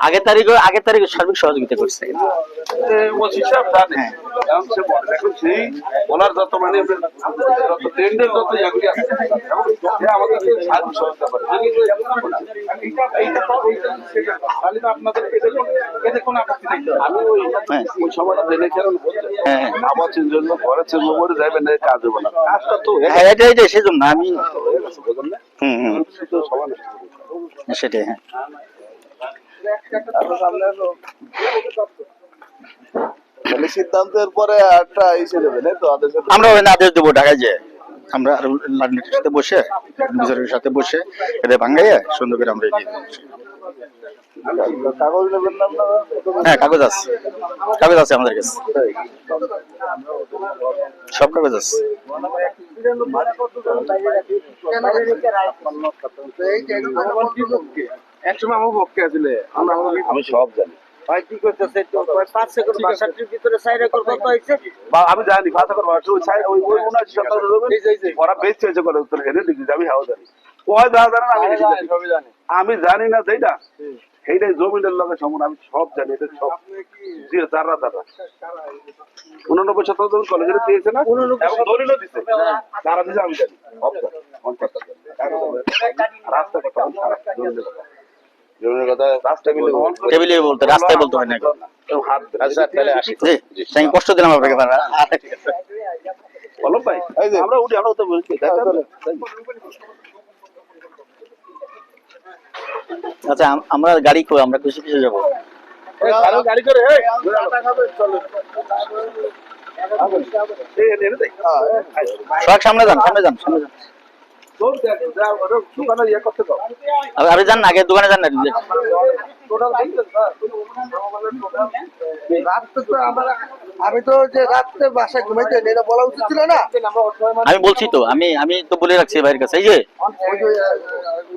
আগের তারিখে আগের তারিখে সার্বিক সহযোগিতা করছে। যত মানে যত ট্রেন্ডের যত ইয়াগুলি আছে আমাদেরকে সহযোগিতা করে। খালি আপনাদের এতে কোনো- আপত্তি নেই আমি ওই হ্যাঁ। ওই সময়টা জেনেছিলাম বলতে হ্যাঁ, হ্যাঁ। আবার চেঞ্জ হলো ঘরে চেঞ্জ করে যাবেন না কাজ হবে না। কাজটা তো হ্যাঁ এটা এটা সেজন্য আমি হুম হুম সমান সেটাই হ্যাঁ। সিদ্ধান্তের পরে একটা ইসে দেবেন তো? আদেশ আমরা ওই আদেশ দেবো ঢাকায় যে আমরা আর সাথে বসে বিচারের সাথে বসে এটা ভাঙ্গাইয়া সুন্দর করে আমরা এগিয়ে হ্যাঁ কাগজ আছে। কাগজ আছে আমাদের কাছে। সব কাগজ আছে। একসময় আমার পক্ষে আসলে আমি সব জানি। আমি জানি। আমি জানি না যেটা সেইটাই জমিনের লগে সমান আমি সব জানি এটা সব। জি তারা তারা উননব্বই শতাংশ যখন কলেজে দিয়েছে না এবং দলিলও দিচ্ছে তারা দিচ্ছে আমি জানি। সব জানি। রাস্তা কথা জমিনের কথা। জমিনের কথা রাস্তা মিলে টেবিলে বলতে রাস্তায় বলতে হয় না। হাত আচ্ছা তাহলে আসি। জি সেই কষ্ট দিলাম আপনাকে বলো ভাই আমরা উঠি আমরা তো বলছি আচ্ছা আমরা গাড়ি করে আমরা কিসে কিসে যাব। গাড়ি করে সামনে যান সামনে যান সামনে যান। ইয়ে যান না আগে দোকানে যান না আমার আমি তো যে রাত্রে বাসায় ঘুমাইতে এটা বলা উচিত ছিল না? আমি বলছি তো আমি আমি তো বলে রাখছি ভাইয়ের কাছে এই যে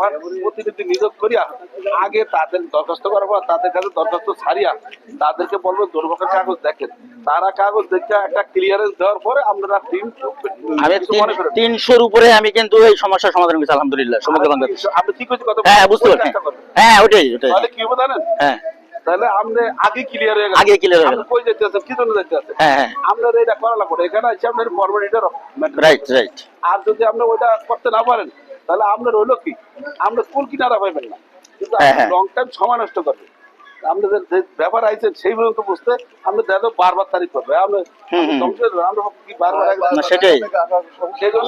এস- প্রতিনিধি নিয়োগ করিয়া আগে তাদের দরখাস্ত পর তাদের কাছে দরখাস্ত ছাড়িয়া তাদেরকে বলব দুর্ভোগের কাগজ দেখেন। তারা কাগজ দেখে একটা ক্লিয়ারেন্স দেওয়ার পরে আমরা টিম আমি তিনশোর উপরে আমি কিন্তু এই সমস্যার সমাধান করছি আলহামদুলিল্লাহ সমগ্র বাংলাদেশ। আপনি ঠিক হয়েছে কথা হ্যাঁ বুঝতে পারছি। হ্যাঁ ওটাই ওটাই। তাহলে কি হবে জানেন? হ্যাঁ। তাহলে আমরা আগে ক্লিয়ার হয়ে গেল। আগে clear হয়ে গেল। কই যেতে আছেন? কি জন্য যেতে আছেন? হ্যাঁ হ্যাঁ। আমরা এটা করা লাগবে এখানে আছে আপনার রাইট রাইট আর যদি আপনি ওইটা করতে না পারেন তাহলে আপনার হইল কি? আমরা কুল কিনারা পাইবেন না। কিন্তু হ্যাঁ, হ্যাঁ। লং টাইম সময় নষ্ট করবে। আপনাদের যে ব্যাপার আইছে সেইভাবে তো বুঝতে আমরা দেখো বারবার তারিখ করবে। আমরা কি বারবার সেটাই। সেই জন্য